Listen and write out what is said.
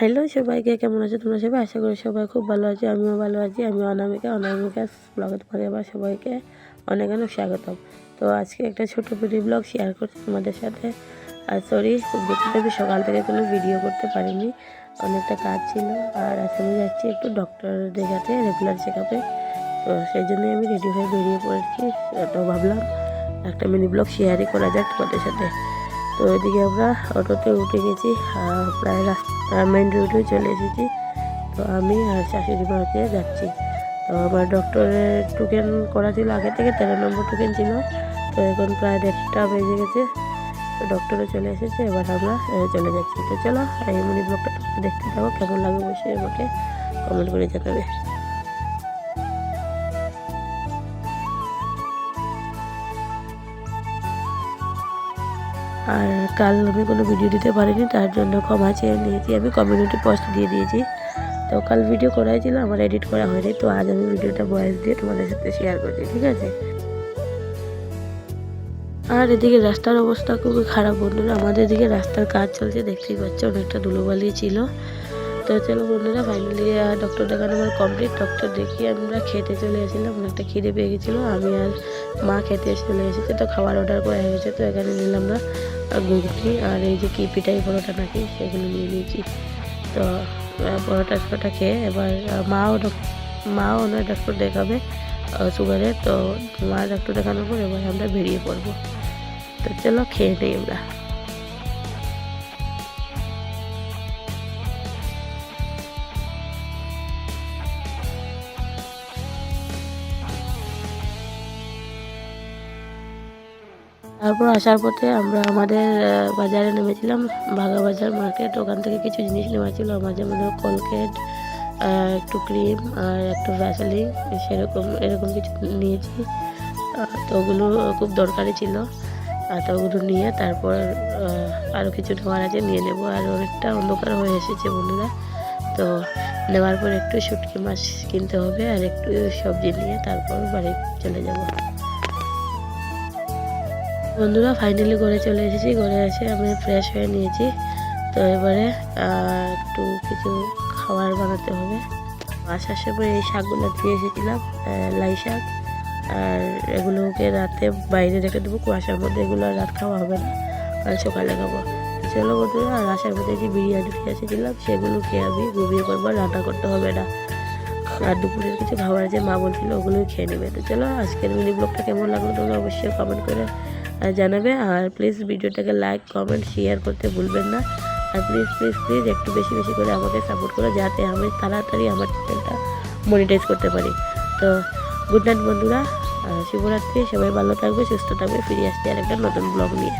Hello সবাইকে, কেমন আছো তোমরা সবাই? আশা করি সবাই খুব ভালো আছো, আমিও ভালো আছি আমি অনামিকা অনামিকা ব্লগে তোমাদের আবার সবাইকে অনেক অনেক স্বাগতম। তো আজকে একটা ছোটো ভিডিও ব্লগ শেয়ার করছি তোমাদের সাথে। আর সরি দুঃখিত আমি সকাল থেকে কোনো ভিডিও করতে পারিনি, অনেকটা কাজ ছিল। আর আজকে আমি যাচ্ছি একটু ডক্টর দেখাতে রেগুলার চেক আপে তো সেই জন্যই আমি রেডি হয়ে বেরিয়ে পড়েছি। তো ভাবলাম একটা মিনি ব্লগ শেয়ারই করা যাক তোমাদের সাথে। তো ওইদিকে আমরা অটোতে উঠে গেছি প্রায় রাস্তা মেন রোডে চলে এসেছি। তো আমি আর শাশুড়ি মাকে যাচ্ছি। তো আমার ডক্টরের টোকেন করা ছিল, আগে থেকে তেরো নম্বর টোকেন ছিল। তো এখন প্রায় দেড়টা বেজে গেছে। তো ডক্টরে চলে এসেছে, এবার আমরা চলে যাচ্ছি। তো চলো, এই মিনি ব্লগটা দেখতে থাকো, কেমন লাগে বসে আমাকে কমেন্ট করে জানাবে। আর কাল আমি কোনো ভিডিও দিতে পারিনি, তার জন্য ক্ষমা চেয়ে নিয়েছি। আমি কমিউনিটি পোস্ট দিয়ে দিয়েছি। তো কাল ভিডিও করাই ছিল, আমার এডিট করা হয়নি। তো আজ আমি ভিডিওটা ভয়েস দিয়ে তোমাদের সাথে শেয়ার করছি, ঠিক আছে? আর এদিকে রাস্তার অবস্থা খুবই খারাপ বন্ধুরা। আমাদের এদিকে রাস্তার কাজ চলছে, দেখতেই পাচ্ছ, অনেকটা ধুলোবালি ছিল। তো চলো বন্ধুরা ফাইনালি ডক্টর দেখানো আমার কমপ্লিট ডক্টর দেখিয়ে আমরা খেতে চলে এসেছিলাম অনেকটা খিদে পেয়ে গেছিল, আমি আর মা খেতে চলে এসেছে তো খাবার অর্ডার করা হয়ে গেছে, তো এখানে নিলাম না ঘুগনি আর এই যে কি পিঠাই পরোটা নাকি, সেগুলো নিয়ে নিয়েছি। তো পরোটা ফরোটা খেয়ে এবার মাও মাও ওনার ডাক্তার দেখাবে সুগারে তো মা ডাক্তার দেখানোর পর এবার আমরা বেরিয়ে পড়ব। তো চলো খেয়ে নিই আমরা। তারপর আসার পথে আমরা আমাদের বাজারে নেমেছিলাম বাঘা বাজার মার্কেট ওখান থেকে কিছু জিনিস নেওয়া ছিল আমার যেমন কোলগেট একটু ক্রিম আর একটু ভ্যাসলিন সেরকম, এরকম কিছু নিয়েছি। তো ওগুলো খুব দরকারি ছিল। আর তো ওগুলো নিয়ে তারপর আরও কিছু নেওয়ার আছে, নিয়ে নেব। আর অনেকটা অন্ধকার হয়ে এসেছে বন্ধুরা। তো নেওয়ার পর একটু শুটকি মাছ কিনতে হবে আর একটু সবজি নিয়ে তারপর বাড়ি চলে যাব। বন্ধুরা ফাইনালি ঘরে চলে এসেছি। ঘরে এসে আমি ফ্রেশ হয়ে নিয়েছি। তো এবারে একটু কিছু খাবার বানাতে হবে। আসার সময় এই শাকগুলো দিয়ে এসেছিলাম লাই শাক। আর এগুলোকে রাতে বাইরে রেখে দেবো, কুয়াশার মধ্যে এগুলো রাত খাওয়া হবে না। কাল সকালে খাব। চলো বন্ধুরা আর আসার মধ্যে যে বিরিয়ানি খেয়ে এসেছিলাম, সেগুলো খেয়ে আমি ঘুমিয়ে করব রান্না করতে হবে না। আর দুপুরের কিছু খাবার যে মা বলছিল, ওগুলোই খেয়ে নেবে। তো চলো, আজকের মিনি ব্লগটা কেমন লাগল তোমরা অবশ্যই কমেন্ট করে জানাবে। আর প্লিজ ভিডিওটাকে লাইক কমেন্ট শেয়ার করতে ভুলবেন না। আর প্লিজ প্লিজ প্লিজ একটু বেশি বেশি করে আমাকে সাপোর্ট করো যাতে আমি তাড়াতাড়ি আমার চ্যানেলটা মনিটাইজ করতে পারি। তো গুড নাইট বন্ধুরা শিবরাত্রি সবাই ভালো থাকবে, সুস্থ থাকবে, ফিরে আসতে আর একটা নতুন ব্লগ নিয়ে।